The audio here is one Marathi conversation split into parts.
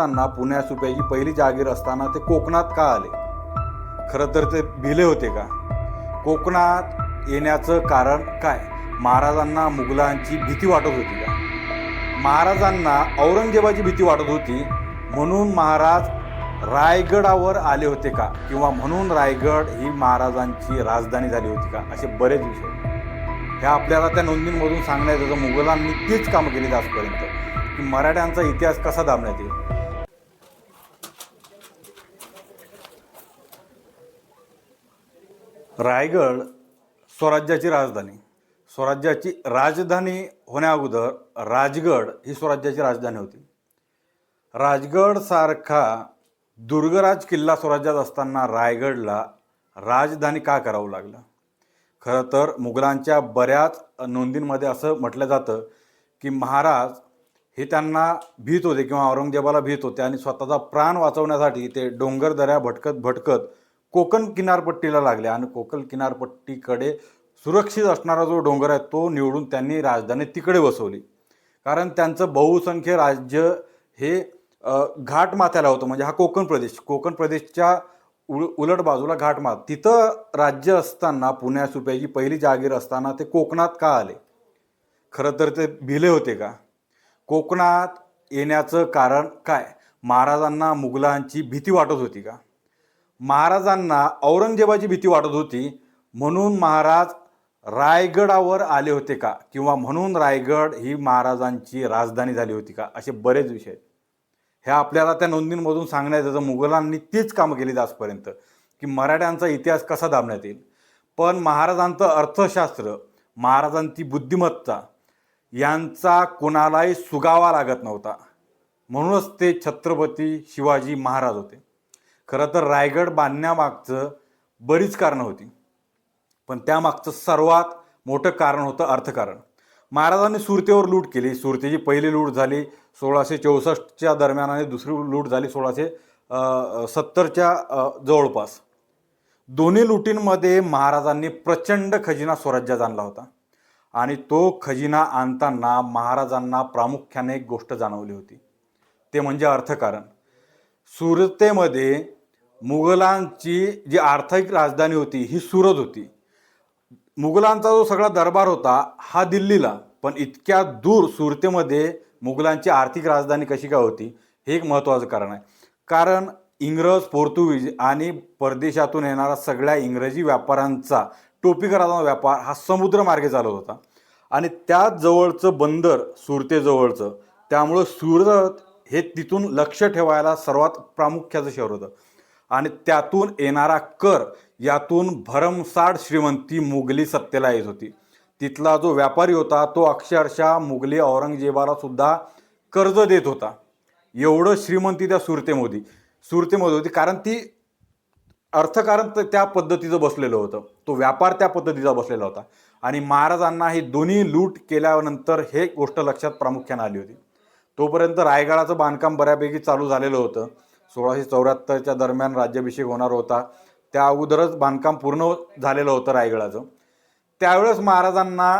असताना पुण्या सुप्याची पहिली जागीर असताना ते कोकणात का आले? खरं तर ते भिले होते का? कोकणात येण्याचं कारण काय? महाराजांना मुघलांची भीती वाटत होती का? महाराजांना औरंगजेबाची भीती वाटत होती म्हणून महाराज रायगडावर आले होते का? किंवा म्हणून रायगड ही महाराजांची राजधानी झाली होती का? असे बरेच विषय. हे आपल्याला त्या नोंदींमधून सांगण्यात येतं. मुघलांनी तीच कामं केली आजपर्यंत. की मराठ्यांचा इतिहास कसा दाबण्यात येईल? रायगड स्वराज्याची राजधानी. स्वराज्याची राजधानी होण्याअगोदर राजगड ही स्वराज्याची राजधानी होती. राजगडसारखा दुर्गराज किल्ला स्वराज्यात असताना रायगडला राजधानी का करावं लागलं? खरं तर मुघलांच्या बऱ्याच नोंदींमध्ये असं म्हटलं जातं की महाराज हे त्यांना भीत होते किंवा औरंगजेबाला भीत होते आणि स्वतःचा प्राण वाचवण्यासाठी ते डोंगर दऱ्या भटकत भटकत कोकण किनारपट्टीला लागले आणि कोकण किनारपट्टीकडे सुरक्षित असणारा जो डोंगर आहे तो निवडून त्यांनी राजधानी तिकडे बसवली. कारण त्यांचं बहुसंख्य राज्य हे घाट घाटमाथ्याला होतं. म्हणजे हा कोकण प्रदेश. कोकण प्रदेशच्या उल उलट बाजूला घाटमाथ तिथं राज्य असताना पुण्या सुप्याची पहिली जागीर असताना ते कोकणात का आले? खरं तर ते भिले होते का? कोकणात येण्याचं कारण काय? महाराजांना मुघलांची भीती वाटत होती का? महाराजांना औरंगजेबाची भीती वाटत होती. म्हणून महाराज रायगडावर आले होते का? किंवा म्हणून रायगड ही महाराजांची राजधानी झाली होती का? असे बरेच विषय ह्या हे आपल्याला त्या नोंदींमधून सांगण्यात येतं. मुघलांनी तीच कामं केली आजपर्यंत की मराठ्यांचा इतिहास कसा दाबण्यात येईल. पण महाराजांचं अर्थशास्त्र महाराजांची बुद्धिमत्ता यांचा कोणालाही सुगावा लागत नव्हता. म्हणूनच ते छत्रपती शिवाजी महाराज होते. खरं तर रायगड बांधण्यामागचं बरीच कारणं होती. पण त्यामागचं सर्वात मोठं कारण होतं अर्थकारण. महाराजांनी सुरतेवर लूट केली. सुरतेची पहिली लूट झाली सोळाशे चौसष्टच्या दरम्यान आणि दुसरी लूट झाली सोळाशे सत्तरच्या जवळपास. दोन्ही लुटींमध्ये महाराजांनी प्रचंड खजिना स्वराज्यात आणला होता. आणि तो खजिना आणताना महाराजांना प्रामुख्याने एक गोष्ट जाणवली होती. ते म्हणजे अर्थकारण. सुरतेमध्ये मुघलांची जी आर्थिक राजधानी होती ही सुरत होती. मुघलांचा जो सगळा दरबार होता हा दिल्लीला. पण इतक्या दूर सुरतेमध्ये मुघलांची आर्थिक राजधानी कशी काय होती हे एक महत्त्वाचं कारण आहे. कारण इंग्रज पोर्तुगीज आणि परदेशातून येणारा सगळ्या इंग्रजी व्यापाऱ्यांचा टोपीकराचा व्यापार हा समुद्रमार्गे चालत होता. आणि त्याच जवळचं बंदर सुरतेजवळचं त्यामुळं सुरत हे तिथून लक्ष ठेवायला सर्वात प्रामुख्याचं शहर होतं. आणि त्यातून येणारा कर यातून भरमसाठ श्रीमंती मुघली सत्तेला येत होती. तिथला जो व्यापारी होता तो अक्षरशः मुघली औरंगजेबाला सुद्धा कर्ज देत होता. एवढं श्रीमंती त्या सुरतेमध्ये सुरतेमध्ये होती. कारण ती अर्थकारण तर त्या पद्धतीचं बसलेलं होतं. तो व्यापार त्या पद्धतीचा बसलेला होता. आणि महाराजांना हे दोन्ही लूट केल्यानंतर हे गोष्ट लक्षात प्रामुख्याने आली होती. तोपर्यंत रायगडाचं बांधकाम बऱ्यापैकी चालू झालेलं होतं. सोळाशे चौऱ्याहत्तरच्या दरम्यान राज्याभिषेक होणार होता. त्या अगोदरच बांधकाम पूर्ण झालेलं होतं रायगडाचं. त्यावेळेस महाराजांना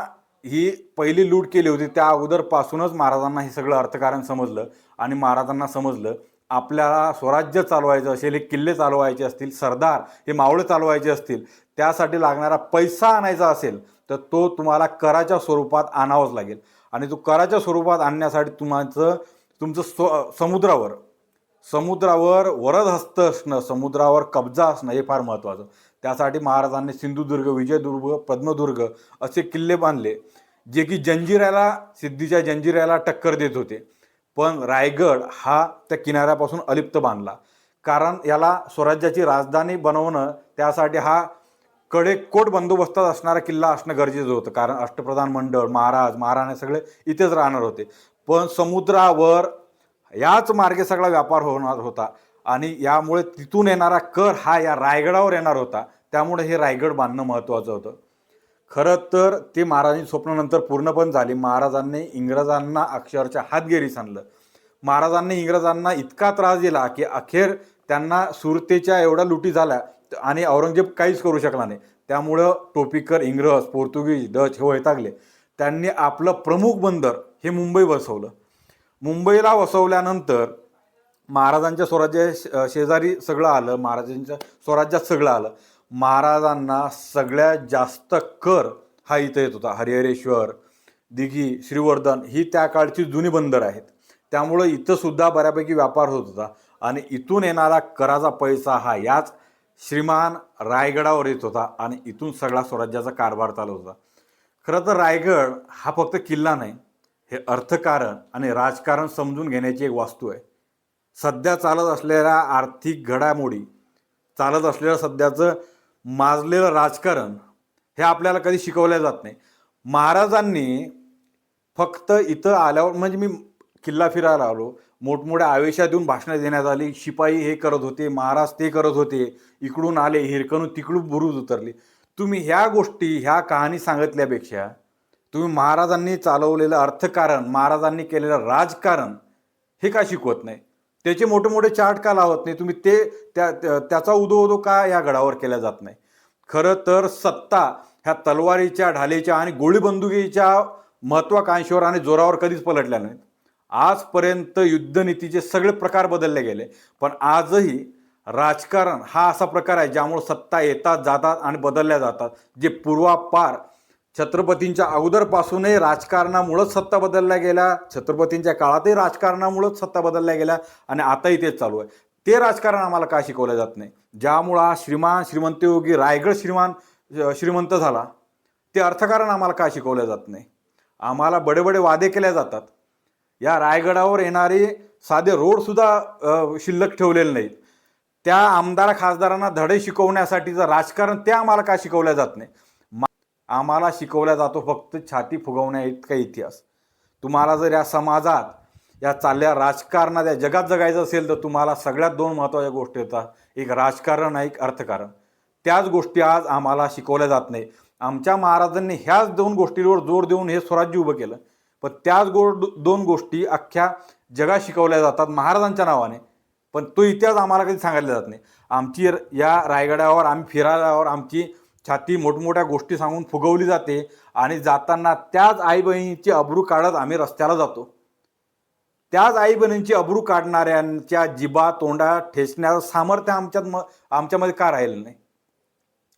ही पहिली लूट केली होती. त्या अगोदरपासूनच महाराजांना हे सगळं अर्थकारण समजलं आणि महाराजांना समजलं आपल्याला स्वराज्य चालवायचं असेल हे किल्ले चालवायचे असतील सरदार हे मावळे चालवायचे असतील त्यासाठी लागणारा पैसा आणायचा असेल तर तो तुम्हाला कराच्या स्वरूपात आणावाच लागेल. आणि तो कराच्या स्वरूपात आणण्यासाठी तुमचं तुमचं स्व समुद्रावर समुद्रावर वरदहस्त असणं समुद्रावर कब्जा असणं हे फार महत्त्वाचं. त्यासाठी महाराजांनी सिंधुदुर्ग विजयदुर्ग पद्मदुर्ग असे किल्ले बांधले जे की जंजिऱ्याला सिद्धीच्या जंजिऱ्याला टक्कर देत होते. पण रायगड हा त्या किनाऱ्यापासून अलिप्त बांधला. कारण याला स्वराज्याची राजधानी बनवणं त्यासाठी हा कडेकोट बंदोबस्तात असणारा किल्ला असणं गरजेचं होतं. कारण अष्टप्रधान मंडळ महाराज महाराणे सगळे इथेच राहणार होते. पण समुद्रावर याच मार्गे सगळा व्यापार होणार होता आणि यामुळे तिथून येणारा कर हा या रायगडावर येणार होता. त्यामुळे हे रायगड बांधणं महत्त्वाचं होतं. खरं तर ते महाराजांची स्वप्नानंतर पूर्ण पण झाली. महाराजांनी इंग्रजांना अक्षरच्या हातगिरी आणलं महाराजांनी इंग्रजांना इतका त्रास दिला की अखेर त्यांना सुरतेच्या एवढ्या लुटी झाल्या आणि औरंगजेब काहीच करू शकला नाही. त्यामुळं टोपीकर इंग्रज पोर्तुगीज डच हे वैतागले. त्यांनी आपलं प्रमुख बंदर हे मुंबई बसवलं. मुंबईला वसवल्यानंतर महाराजांच्या स्वराज्य श- शेजारी सगळं आलं महाराजांच्या स्वराज्यात सगळं आलं. महाराजांना सगळ्यात जास्त कर हा इथं येत होता. हरिहरेश्वर दिघी श्रीवर्धन ही त्या काळची जुनी बंदर आहेत. त्यामुळं इथं सुद्धा बऱ्यापैकी व्यापार होत होता. आणि इथून येणारा कराचा पैसा हा याच श्रीमान रायगडावर येत होता आणि इथून सगळा स्वराज्याचा कारभार चालू होता. खरं तर रायगड हा फक्त किल्ला नाही हे अर्थकारण आणि राजकारण समजून घेण्याची एक वास्तू आहे. सध्या चालत असलेल्या आर्थिक घडामोडी चालत असलेलं सध्याचं माजलेलं राजकारण हे आपल्याला कधी शिकवल्या जात नाही. महाराजांनी फक्त इथं आल्यावर म्हणजे मी किल्ला फिरायला आलो मोठमोठ्या आवेशात येऊन भाषणं देण्यात आली शिपाई हे करत होते महाराज ते करत होते इकडून आले हिरकणून तिकडून बुरुज उतरली. तुम्ही ह्या गोष्टी ह्या कहाणी सांगितल्यापेक्षा तुम्ही महाराजांनी चालवलेलं अर्थकारण महाराजांनी केलेलं राजकारण हे का शिकवत नाही? त्याचे मोठे मोठे चार्ट का लावत नाही? तुम्ही ते त्या त्याचा उदो उदो का या गडावर केला जात नाही? खरं तर सत्ता ह्या तलवारीच्या ढालेच्या आणि गोळीबंदुकीच्या महत्वाकांक्षेवर आणि जोरावर कधीच पलटल्या नाहीत. आजपर्यंत युद्धनीतीचे सगळे प्रकार बदलले गेले. पण आजही राजकारण हा असा प्रकार आहे ज्यामुळे सत्ता येतात जातात आणि बदलल्या जातात. जे पूर्वापार छत्रपतींच्या अगोदरपासूनही राजकारणामुळंच सत्ता बदलल्या गेल्या. छत्रपतींच्या काळातही राजकारणामुळंच सत्ता बदलल्या गेल्या आणि आताही तेच चालू आहे. ते राजकारण आम्हाला का शिकवलं जात नाही? ज्यामुळं हा श्रीमान श्रीमंतयोगी रायगड श्रीमान श्रीमंत झाला. ते अर्थकारण आम्हाला का शिकवलं जात नाही? आम्हाला बडे बडे वादे केले जातात. या रायगडावर येणारे साधे रोडसुद्धा शिल्लक ठेवलेले नाहीत. त्या आमदार खासदारांना धडे शिकवण्यासाठीचं राजकारण ते आम्हाला का शिकवलं जात नाही? आम्हाला शिकवला जातो फक्त छाती फुगवण्या इतका इतिहास. तुम्हाला जर या समाजात या चालल्या राजकारणात या जगात जगायचं असेल तर तुम्हाला सगळ्यात दोन महत्त्वाच्या गोष्टी होतात एक राजकारण आणि एक अर्थकारण. त्याच गोष्टी आज आम्हाला शिकवल्या जात नाही. आमच्या महाराजांनी ह्याच दोन गोष्टींवर जोर देऊन हे स्वराज्य उभं केलं. पण त्याच गो दोन गोष्टी अख्ख्या जगात शिकवल्या जातात महाराजांच्या नावाने. पण तो इतिहास आम्हाला कधी सांगितला जात नाही. आमची र- या रायगडावर आम्ही फिरायल्यावर आमची छाती मोठमोठ्या गोष्टी सांगून फुगवली जाते आणि जाताना त्याच आई बहिणीची अब्रू काढत आम्ही रस्त्याला जातो. त्याच आई बहिणींची अब्रू काढणाऱ्यांच्या जिबा तोंडा ठेचण्याचं सामर्थ्य आमच्यात म आमच्यामध्ये का राहिलं नाही?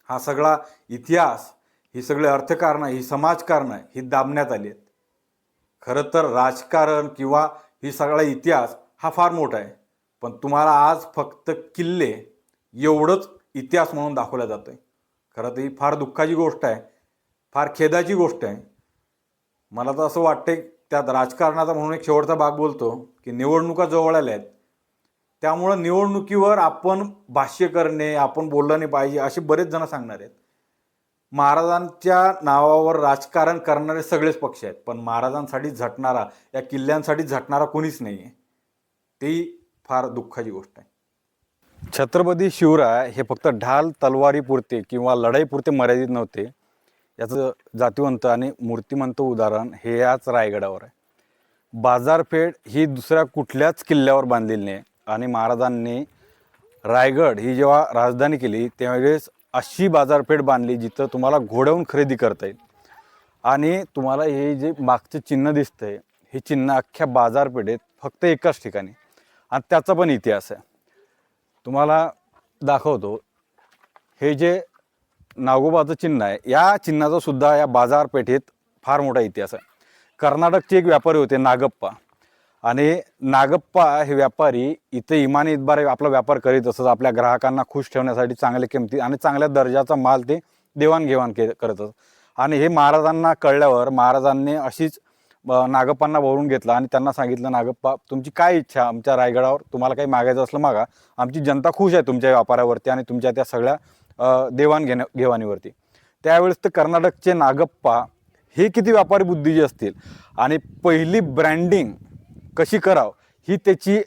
हा सगळा इतिहास ही सगळे अर्थकारणं ही समाजकारणं ही दाबण्यात आली आहेत. खरं तर राजकारण किंवा ही सगळा इतिहास हा फार मोठा आहे. पण तुम्हाला आज फक्त किल्ले एवढंच इतिहास म्हणून दाखवला जातोय. खरं तर ही फार दुःखाची गोष्ट आहे. फार खेदाची गोष्ट आहे. मला तर असं वाटते त्यात राजकारणाचा म्हणून एक शेवटचा भाग बोलतो की निवडणुका जवळ आल्या आहेत. त्यामुळं निवडणुकीवर आपण भाष्य करणे आपण बोललं नाही पाहिजे असे बरेच जण सांगणार आहेत. महाराजांच्या नावावर राजकारण करणारे सगळेच पक्ष आहेत. पण महाराजांसाठी झटणारा या किल्ल्यांसाठी झटणारा कोणीच नाही आहे ती फार दुःखाची गोष्ट आहे. छत्रपती शिवराय हे फक्त ढाल तलवारीपुरते किंवा लढाईपुरते मर्यादित नव्हते. याचं जातिवंत आणि मूर्तिमंत उदाहरण हे याच रायगडावर आहे. बाजारपेठ ही दुसऱ्या कुठल्याच किल्ल्यावर बांधलेली नाही आणि महाराजांनी रायगड ही जेव्हा राजधानी केली त्यावेळेस अशी बाजारपेठ बांधली जिथं तुम्हाला घोडवून खरेदी करता येईल. आणि तुम्हाला हे जे मागचं चिन्ह दिसतंय हे चिन्ह अख्ख्या बाजारपेठेत फक्त एकाच ठिकाणी. आणि त्याचा पण इतिहास आहे. तुम्हाला दाखवतो. हे जे नागोबाचं चिन्ह आहे या चिन्हाचा सुद्धा या बाजारपेठेत फार मोठा इतिहास आहे. कर्नाटकचे एक व्यापारी होते नागप्पा. आणि नागप्पा हे व्यापारी इथे इमानी इतबार आपला व्यापार करीत असत आपल्या ग्राहकांना खुश ठेवण्यासाठी चांगल्या किमती आणि चांगल्या दर्जाचा माल ते देवाणघेवाण के करत असत. आणि हे महाराजांना कळल्यावर महाराजांनी अशीच नागप्पांना भरून घेतलं आणि त्यांना सांगितलं नागप्पा तुमची काय इच्छा आमच्या रायगडावर? तुम्हाला काही मागायचं असलं मागा. आमची जनता खुश आहे तुमच्या व्यापारावरती आणि तुमच्या त्या सगळ्या अ, देवाणघेण्या घेवाणीवरती. त्यावेळेस तर कर्नाटकचे नागप्पा हे किती व्यापारी बुद्धीचे असतील? आणि पहिली ब्रँडिंग कशी करावं ही त्याची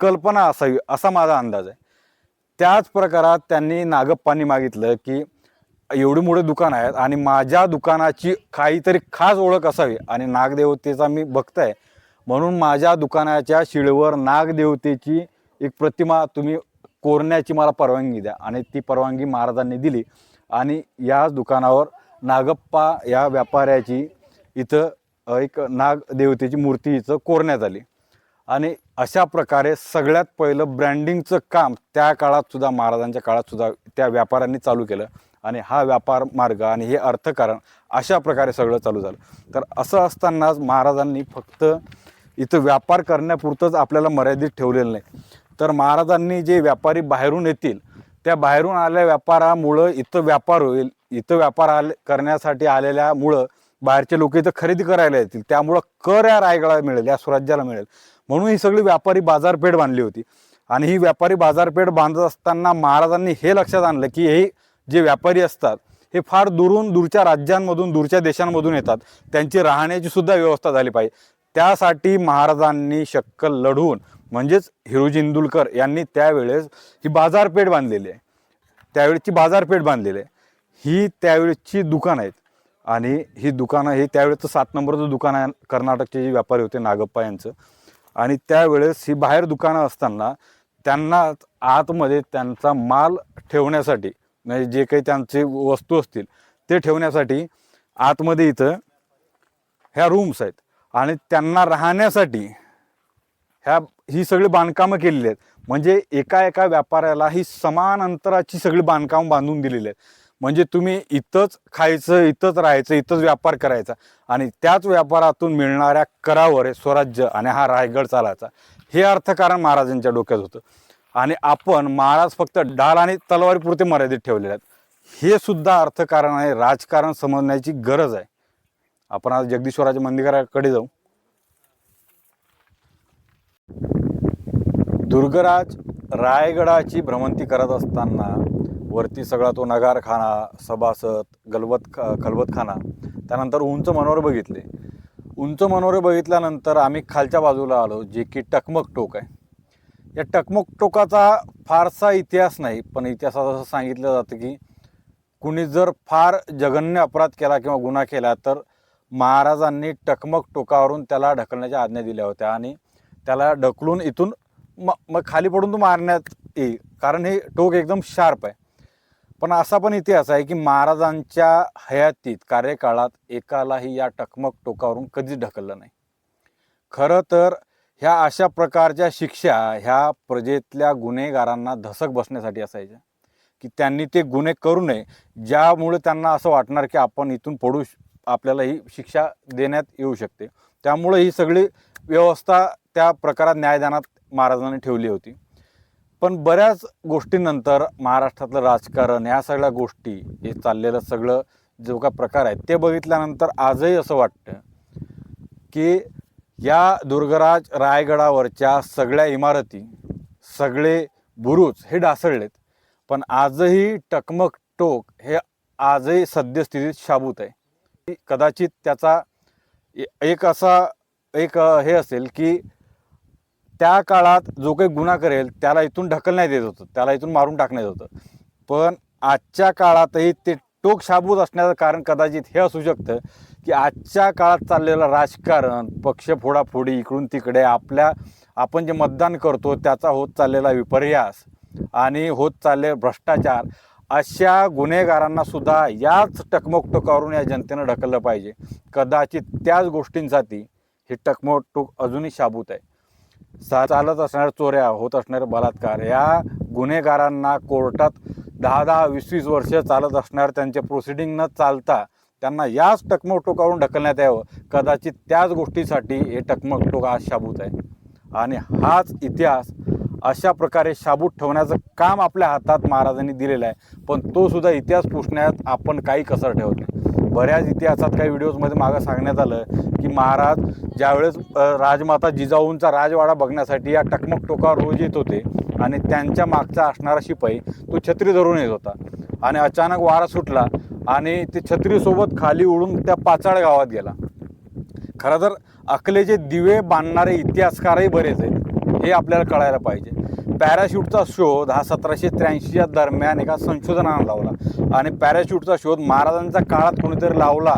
कल्पना असावी असा माझा अंदाज आहे. त्याच प्रकारात त्यांनी नागप्पांनी मागितलं की एवढी मोठे दुकान आहेत आणि माझ्या दुकानाची काहीतरी खास ओळख असावी आणि नागदेवतेचा मी भक्त आहे म्हणून माझ्या दुकानाच्या शिळेवर नागदेवतेची एक प्रतिमा तुम्ही कोरण्याची मला परवानगी द्या. आणि ती परवानगी महाराजांनी दिली. आणि याच दुकानावर नागप्पा या व्यापाऱ्याची इथं एक नागदेवतेची मूर्ती इथं कोरण्यात आली. आणि अशा प्रकारे सगळ्यात पहिलं ब्रँडिंगचं काम त्या काळात सुद्धा महाराजांच्या काळात सुद्धा त्या व्यापाऱ्यांनी चालू केलं. आणि हा व्यापार मार्ग आणि हे अर्थकारण अशा प्रकारे सगळं चालू झालं. तर असं असतानाच महाराजांनी फक्त इथं व्यापार करण्यापुरतंच आपल्याला मर्यादित ठेवलेलं नाही. तर महाराजांनी जे व्यापारी बाहेरून येतील त्या बाहेरून आलेल्या व्यापारामुळं इथं व्यापार होईल. इथं व्यापार आले करण्यासाठी आलेल्यामुळं बाहेरचे लोक इथं खरेदी करायला येतील. त्यामुळं कर या रायगडाला मिळेल या स्वराज्याला मिळेल. म्हणून ही सगळी व्यापारी बाजारपेठ बांधली होती. आणि ही व्यापारी बाजारपेठ बांधत असताना महाराजांनी हे लक्षात आणलं की हे जे व्यापारी असतात हे फार दुरून दूरच्या राज्यांमधून दूरच्या देशांमधून येतात. त्यांची राहण्याची सुद्धा व्यवस्था झाली पाहिजे. त्यासाठी महाराजांनी शक्कल लढवून म्हणजेच हिरोजी इंदुलकर यांनी त्यावेळेस ही बाजारपेठ बांधलेली आहे. त्यावेळेची बाजारपेठ बांधलेली आहे. ही त्यावेळेची दुकानं आहेत. आणि ही दुकानं हे त्यावेळेचं सात नंबरचं दुकान आहे कर्नाटकचे जे व्यापारी होते नागप्पा यांचं. आणि त्यावेळेस ही बाहेर दुकानं असताना त्यांना आतमध्ये त्यांचा माल ठेवण्यासाठी म्हणजे जे काही त्यांचे वस्तू असतील ते ठेवण्यासाठी आतमध्ये इथं ह्या रूम्स आहेत. आणि त्यांना राहण्यासाठी ह्या ही सगळी बांधकामं केलेली आहेत. म्हणजे एका एका व्यापाऱ्याला ही समान अंतराची सगळी बांधकाम बांधून दिलेली आहेत. म्हणजे तुम्ही इथंच खायचं इथंच राहायचं इथंच व्यापार करायचा. आणि त्याच व्यापारातून मिळणाऱ्या करावर हे स्वराज्य आणि हा रायगड चालायचा. हे अर्थकारण महाराजांच्या डोक्यात होतं. आणि आपण महाराज फक्त डाळ आणि तलवारीपुरते मर्यादित ठेवलेले आहेत. हे सुद्धा अर्थकारण आहे राजकारण समजण्याची गरज आहे. आपण आज जगदीश्वराच्या मंदिराकडे जाऊ. दुर्गराज रायगडाची भ्रमंती करत असताना वरती सगळा तो नगारखाना सभासद गलबत खलबतखाना त्यानंतर उंच मनोरे बघितले. उंच मनोरे बघितल्यानंतर आम्ही खालच्या बाजूला आलो जे की टकमक टोक आहे. या टकमक टोकाचा फारसा इतिहास नाही पण इतिहासात असं सांगितलं जातं की कुणी जर फार जघन्य अपराध केला किंवा गुन्हा केला तर महाराजांनी टकमक टोकावरून त्याला ढकलण्याच्या आज्ञा दिल्या होत्या आणि त्याला ढकलून इथून म मग खाली पडून तो मारण्यात येईल. कारण हे टोक एकदम शार्प आहे. पण असा पण इतिहास आहे की महाराजांच्या हयातीत कार्यकाळात एकालाही या टकमक टोकावरून कधीच ढकललं नाही. खरं तर ह्या अशा प्रकारच्या शिक्षा ह्या प्रजेतल्या गुन्हेगारांना धसक बसण्यासाठी असायच्या. की त्यांनी ते गुन्हे करू नये ज्यामुळे त्यांना असं वाटणार की आपण इथून पडू आपल्याला ही शिक्षा देण्यात येऊ शकते. त्यामुळे ही सगळी व्यवस्था त्या प्रकारात न्यायदानात महाराजांनी ठेवली होती. पण बऱ्याच गोष्टींनंतर महाराष्ट्रातलं राजकारण ह्या सगळ्या गोष्टी हे चाललेलं सगळं जो काय प्रकार आहे ते बघितल्यानंतर आजही असं वाटतं की या दुर्गराज रायगडावरच्या सगळ्या इमारती सगळे बुरुज हे ढासळलेत. पण आजही टकमक टोक हे आजही सद्यस्थितीत शाबूत आहे. कदाचित त्याचा ए- एक असा एक हे असेल की त्या काळात जो काही गुन्हा करेल त्याला इथून ढकलण्यात येत होतं. त्याला इथून मारून टाकण्यात होतं. पण आजच्या काळातही ते टोक शाबूत असण्याचं कारण कदाचित हे असू शकतं की आजच्या काळात चाललेलं राजकारण पक्ष फोडाफोडी इकडून तिकडे आपल्या आपण जे मतदान करतो त्याचा होत चाललेला विपर्यास आणि होत चालले भ्रष्टाचार अशा गुन्हेगारांना सुद्धा याच टकमोकटोकावरून या जनतेनं ढकललं पाहिजे. कदाचित त्याच गोष्टींसाठी हे टकमोकटोक अजूनही शाबूत आहे. सा चालत असणाऱ्या चोऱ्या होत असणारे बलात्कार या गुन्हेगारांना कोर्टात दहा दहा वीस वीस वर्ष चालत असणार त्यांचे प्रोसिडिंग न चालता त्यांना याच टकमकटोकावरून ढकलण्यात यावं. कदाचित त्याच गोष्टीसाठी हे टकमकटोक आज शाबूत आहे. आणि हाच इतिहास अशा प्रकारे शाबूत ठेवण्याचं काम आपल्या हातात महाराजांनी दिलेलं आहे. पण तो सुद्धा इतिहास पुसण्यात आपण काही कसर ठेवत नाही. बऱ्याच इतिहासात काही व्हिडिओजमध्ये मागं सांगण्यात आलं की महाराज ज्यावेळेस राजमाता जिजाऊंचा राजवाडा बघण्यासाठी या टकमक टोकावर रोज येत होते आणि त्यांच्या मागचा असणारा शिपाई तो छत्री धरून येत होता. आणि अचानक वारा सुटला आणि ते छत्रीसोबत खाली उडून त्या पाचाळ गावात गेला. खरं तर अकलेचे दिवे बांधणारे इतिहासकारही बरेच आहेत हे आपल्याला कळायला पाहिजे. पॅराशूटचा शोध हा सतराशे त्र्याऐंशीच्या दरम्यान एका संशोधनानं लावला. आणि पॅराशूटचा शोध महाराजांच्या काळात कोणीतरी लावला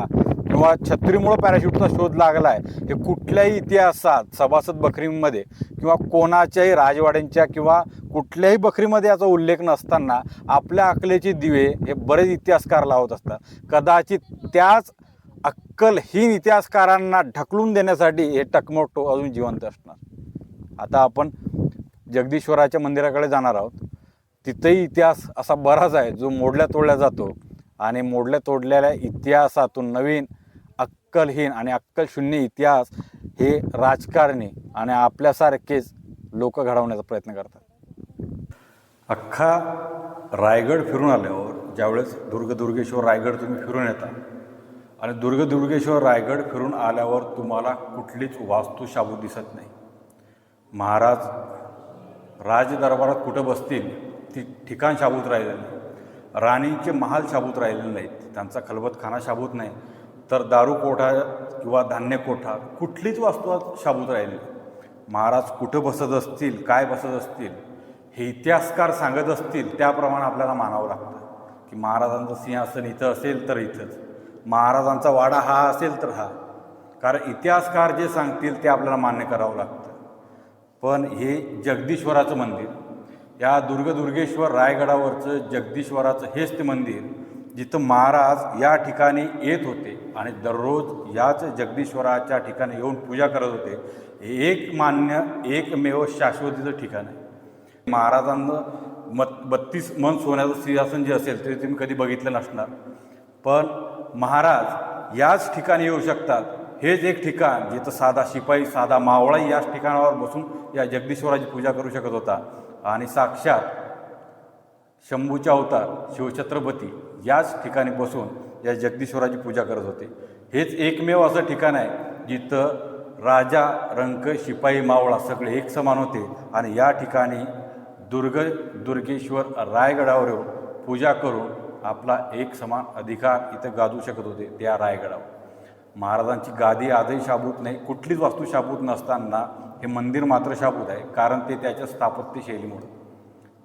किंवा छत्रीमुळं पॅराशूटचा शोध लागला आहे हे कुठल्याही इतिहासात सभासद बकरीमध्ये किंवा कोणाच्याही राजवाड्यांच्या किंवा कुठल्याही बकरीमध्ये याचा उल्लेख नसताना आपल्या अकलेचे दिवे हे बरेच इतिहासकार लावत असतात. कदाचित त्याच अक्कलहीन इतिहासकारांना ढकलून देण्यासाठी हे टकमोटो अजून जिवंत असणार. आता आपण जगदीश्वराच्या मंदिराकडे जाणार आहोत. तिथंही इतिहास असा बराच आहे जो मोडल्या तोडल्या जातो आणि मोडल्या तोडलेल्या इतिहासातून नवीन अक्कलहीन आणि अक्कलशून्य इतिहास हे राजकारणी आणि आपल्यासारखेच लोक घडवण्याचा प्रयत्न करतात. अख्खा रायगड फिरून आल्यावर ज्यावेळेस दुर्गदुर्गेश्वर रायगड तुम्ही फिरून येता आणि दुर्गदुर्गेश्वर रायगड फिरून आल्यावर तुम्हाला कुठलीच वास्तू शाबूत दिसत नाही. महाराज राजदरबारात कुठं बसतील ती ठिकाण शाबूत राहिलेलं नाही. राणींचे महाल शाबूत राहिलेले नाहीत. त्यांचा खलबतखाना शाबूत नाही. तर दारू कोठा किंवा धान्य कोठा कुठलीच वास्तू आज शाबूत राहिली महाराज कुठं बसत असतील काय बसत असतील हे इतिहासकार सांगत असतील त्याप्रमाणे आपल्याला मानावं लागतं. की महाराजांचं सिंहासन इथं असेल तर इथंच. महाराजांचा वाडा हा असेल तर हा. कारण इतिहासकार जे सांगतील ते आपल्याला मान्य करावं लागतं. पण हे जगदीश्वराचं मंदिर या दुर्गदुर्गेश्वर रायगडावरचं जगदीश्वराचं हेच ते मंदिर जिथं महाराज या ठिकाणी येत होते आणि दररोज याच जगदीश्वराच्या ठिकाणी येऊन पूजा करत होते एक मान्य एकमेव शाश्वतीचं ठिकाण आहे. महाराजांनं मत बत्तीस मन सोन्याचं सिंहासन जे असेल ते तुम्ही कधी बघितलं नसणार. पण महाराज याच ठिकाणी येऊ शकतात. हेच एक ठिकाण जिथं साधा शिपाई साधा मावळाही याच ठिकाणावर बसून या जगदीश्वराची पूजा करू शकत होता. आणि साक्षात शंभूच्या अवतार शिवछत्रपती याच ठिकाणी बसून या जगदीश्वराची पूजा करत होते. हेच एकमेव असं ठिकाण आहे जिथं राजा रंक शिपाई मावळा सगळे एक समान होते आणि या ठिकाणी दुर्ग दुर्गेश्वर रायगडावर पूजा करून आपला एक समान अधिकार इथं गाजू शकत होते त्या रायगडावर. महाराजांची गादी आजही शाबूत नाही कुठलीच वास्तू शाबूत नसताना हे मंदिर मात्र शाबूत आहे कारण ते त्याच्या स्थापत्यशैलीमुळं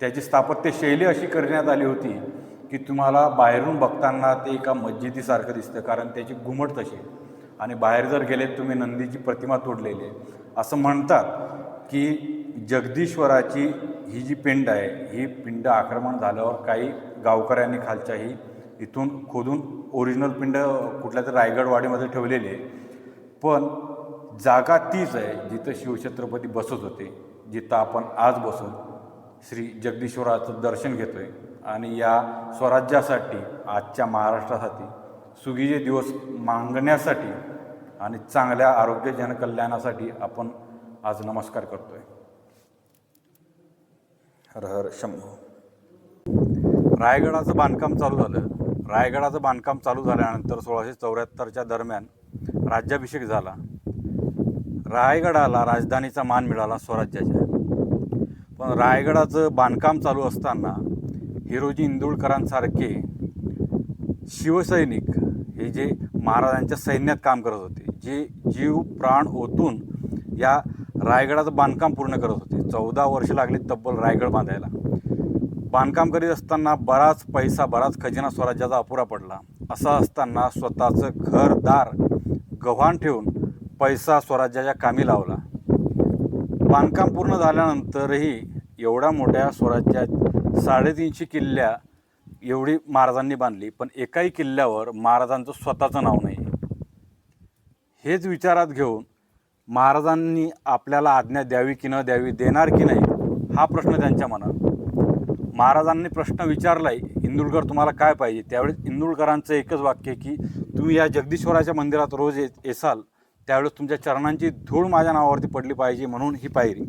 त्याची स्थापत्यशैली अशी करण्यात आली होती की तुम्हाला बाहेरून बघताना ते एका मस्जिदीसारखं दिसतं कारण त्याची घुमट तशी आहे. आणि बाहेर जर गेले तुम्ही नंदीची प्रतिमा तोडलेली आहे. असं म्हणतात की जगदीश्वराची ही जी पिंड आहे ही पिंड आक्रमण झाल्यावर काही गावकऱ्यांनी खालच्याही इथून खोदून ओरिजिनल पिंड कुठल्या तरी रायगडवाडीमध्ये ठेवलेली आहे. पण जागा तीच आहे जिथं शिवछत्रपती बसत होते जिथं आपण आज बसून श्री जगदीश्वराचं दर्शन घेतो आहे आणि या स्वराज्यासाठी आजच्या महाराष्ट्रासाठी सुगीचे दिवस मागण्यासाठी आणि चांगल्या आरोग्य जनकल्याणासाठी आपण आज नमस्कार करतो आहे हर हर शंभू. रायगडाचं बांधकाम चालू झालं. रायगडाचं बांधकाम चालू झाल्यानंतर सोळाशे चौऱ्याहत्तरच्या दरम्यान राज्याभिषेक झाला. रायगडाला राजधानीचा मान मिळाला स्वराज्याच्या. पण रायगडाचं बांधकाम चालू असताना हिरोजी इंदुळकरांसारखे शिवसैनिक हे जे महाराजांच्या सैन्यात काम करत होते जे जीव प्राण ओतून या रायगडाचं बांधकाम पूर्ण करत होते. चौदा वर्ष लागले तब्बल रायगड बांधायला. बांधकाम करीत असताना बराच पैसा बराच खजिना स्वराज्याचा अपुरा पडला. असं असताना स्वतःचं घरदार गव्हाण ठेवून पैसा स्वराज्याच्या कामी लावला. बांधकाम पूर्ण झाल्यानंतरही एवढ्या मोठ्या स्वराज्यात साडेतीनशे किल्ल्या एवढी महाराजांनी बांधली पण एकाही किल्ल्यावर महाराजांचं स्वतःचं नाव नाही हेच विचारात घेऊन महाराजांनी आपल्याला आज्ञा द्यावी की न द्यावी देणार की नाही हा प्रश्न त्यांच्या मनात. महाराजांनी प्रश्न विचारलाय इंदुळकर तुम्हाला काय पाहिजे? त्यावेळेस इंदुळकरांचं एकच वाक्य की तुम्ही या जगदीश्वराच्या मंदिरात रोज येसाल त्यावेळेस तुमच्या चरणांची धूळ माझ्या नावावरती पडली पाहिजे म्हणून ही पायरी.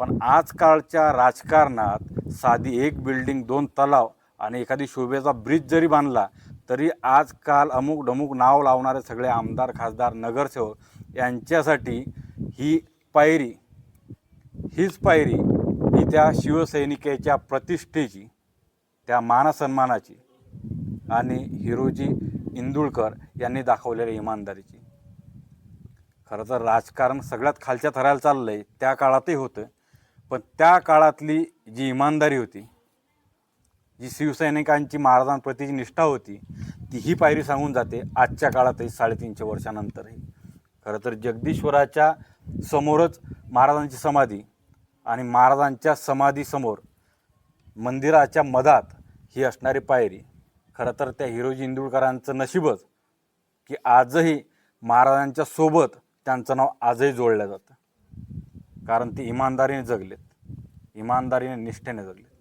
पण आजकालच्या राजकारणात साधी एक बिल्डिंग दोन तलाव आणि एखादी शोभेचा ब्रिज जरी बांधला तरी आजकाल अमुक डमुक नाव लावणारे सगळे आमदार खासदार नगरसेवक यांच्यासाठी ही पायरी हीच पायरी ही त्या शिवसैनिकेच्या प्रतिष्ठेची त्या मानसन्मानाची आणि हिरोजी इंदुळकर यांनी दाखवलेल्या इमानदारीची. खरं तर राजकारण सगळ्यात खालच्या थरायला चाललं आहे त्या काळातही होतं. पण त्या काळातली जी इमानदारी होती जी शिवसैनिकांची महाराजांप्रतीची निष्ठा होती ती ही पायरी सांगून जाते आजच्या काळातही साडेतीनशे वर्षानंतरही. खरं तर जगदीश्वराच्या समोरच महाराजांची समाधी आणि महाराजांच्या समाधीसमोर मंदिराच्या मधात ही असणारी पायरी खरं तर त्या हिरोजी इंदुळकरांचं नशीबच की आजही महाराजांच्या सोबत त्यांचं नाव आजही जोडलं जातं. कारण ती इमानदारीने जगलेत. इमानदारीने निष्ठेने जगलेत.